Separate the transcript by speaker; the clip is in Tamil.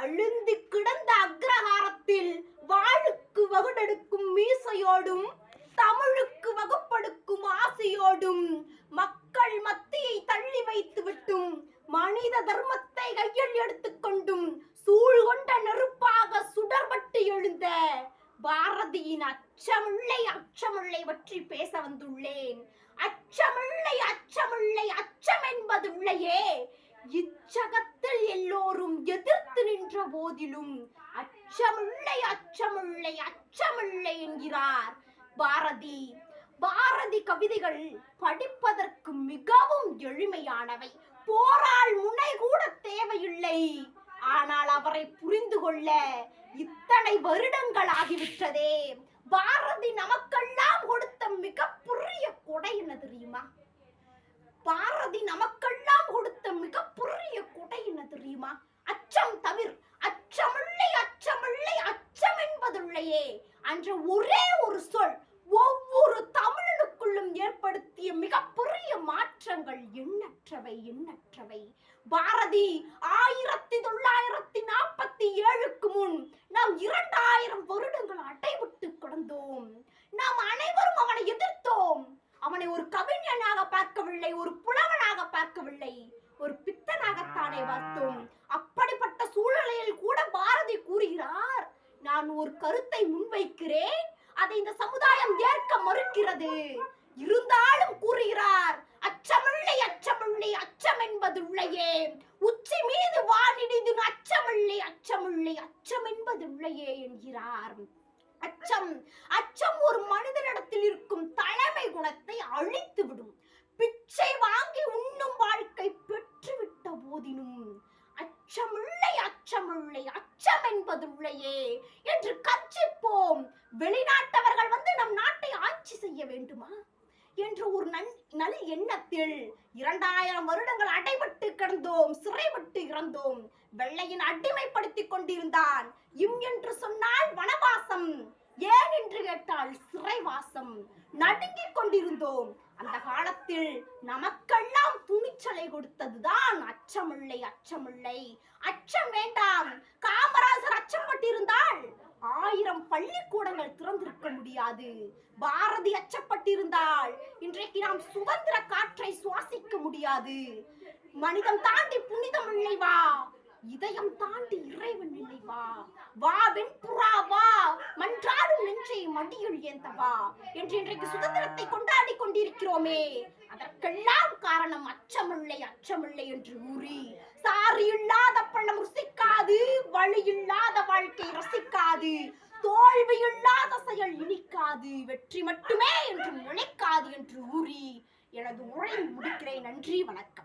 Speaker 1: அழுந்தி கிடந்த அக்ரஹாரத்தில் வாழுக்கு வகுடெடுக்கும் மீசையோடும் தமிழுக்கு வகுப்படுக்கும் ஆசையோடும் மக்கள் மத்தியை தள்ளி வைத்து விட்டும் மனித தர்மத்தை கையில் எடுத்துக்கொண்டும் சூழ் கொண்ட நெருப்பாக சுடர்பட்டு எழுந்த பாரதியின் அச்சமில்லை அச்சமில்லை பற்றி பேச வந்துள்ளேன். அச்சமில்லை அச்சமில்லை அச்சம் என்பதுள்ளையே இச்சகத் எல்லோரும் எதிர்த்து நின்ற போதிலும் அச்சமில்லை அச்சமில்லை அச்சமில்லை என்கிறார் பாரதி. பாரதி கவிதைகள் படிப்பதற்கு மிகவும் எளிமையானவை. போரால் முனை கூட தேவையில்லை. ஆனால் அவரை புரிந்து கொள்ள இத்தனை வருடங்கள் ஆகிவிட்டதே. பாரதி நமக்கெல்லாம் கொடுத்த மிகப்பெரிய கொடை என்ன தெரியுமா? பாரதி நமக்கெல்லாம் கொடுத்த மிகப்பெரிய கொடை என்ன தெரியுமா? அச்சம் தவிர. அச்சமில்லை அச்சமில்லை அச்சம் என்பதுள்ளையே என்ற ஒரே ஒரு சொல். ஒவ்வொரு தமிழனுக்குள்ளும் ஏற்படுத்திய மிகப்பெரிய மாற்றங்கள் எண்ணற்றவை எண்ணற்றவை. பாரதி ஆயிரத்தி தொள்ளாயிரத்தி நாற்பத்தி ஏழுக்கு முன் நாம் இரண்டாயிரம் வருடங்கள் அடைவிட்டு கிடந்தோம். நாம் அனைவரும் அவனை எதிர்த்தோம். அவனை ஒரு கவிஞனாக பார்க்கவில்லை ஒரு புலவனாக பார்க்கவில்லை. தானே பித்தனாகத்தானே அப்படிப்பட்ட சூழ்நிலையில் கூட பாரதி கூறுகிறார் நான் ஒரு கருத்தை முன்வைக்கிறேன் அதை இந்த சமுதாயம் ஏற்க மறுக்கிறது. இருந்தாலும் கூறுகிறார் அச்சமில்லை அச்சமில்லை அச்சம் என்பதுள்ளையே. உச்சி மீது வானிடிது அச்சமில்லை அச்சமில்லை அச்சம் என்பதுள்ளையே என்கிறார். அச்சம் அச்சம் ஒரு மனிதனிடத்தில் இருக்கும் தலைமை குணத்தை அழித்து விடும் பிச்சை வாங்கி உண்ணும் வாழ்க்கை பெற்றுவிட்ட போதினும் அச்சமில்லை அச்சமில்லை அச்சம் என்பதுள்ளையே என்று கற்சிப்போம் வெளிநாட்டவர்கள் வந்து நம் நாட்டை ஆட்சி செய்ய வேண்டுமா? என்று ஒரு நன் நல் எண்ணத்தில் இரண்டாயிரம் வருடங்கள் அடைபட்டு கிடந்தோம் சிறைபட்டு இறந்தோம். வெள்ளையின் அடிமைப்படுத்திக் கொண்டிருந்தான். இம் என்று சொன்னால் வனவாசம். ஏன் என்று கேட்டால் சிறைவாசம். நடுங்கிக் கொண்டிருந்தோம். அந்த காலத்தில் நமக்கெல்லாம் துணிச்சலை கொடுத்ததுதான் அச்சமில்லை அச்சமில்லை. அச்சம் முடியாது. பாரதி அச்சப்பட்டிருந்தால் இன்றைக்கு நாம் சுதந்திர காற்றை சுவாசிக்க முடியாது. மனிதம் தாண்டி புனிதம் இல்லைவா இதயம் தாண்டி இறைவன் இல்லை வா. வெண்புறா வா. மன்றாடும் நெஞ்சை மடியுள் ஏந்தவா என்று இன்றைக்கு சுதந்திரத்தை கொண்டாடி கொண்டிருக்கிறோமே. அதற்கெல்லாம் காரணம் அச்சமில்லை அச்சமில்லை என்று கூறி சாரி இல்லாத பழம் ருசிக்காது வழி இல்லாத வாழ்க்கை ரசிக்காது. தோல்வி இல்லாத இனிக்காது வெற்றி மட்டுமே என்று நினைக்காது என்று கூறி எனது உரை முடிக்கிறேன். நன்றி வணக்கம்.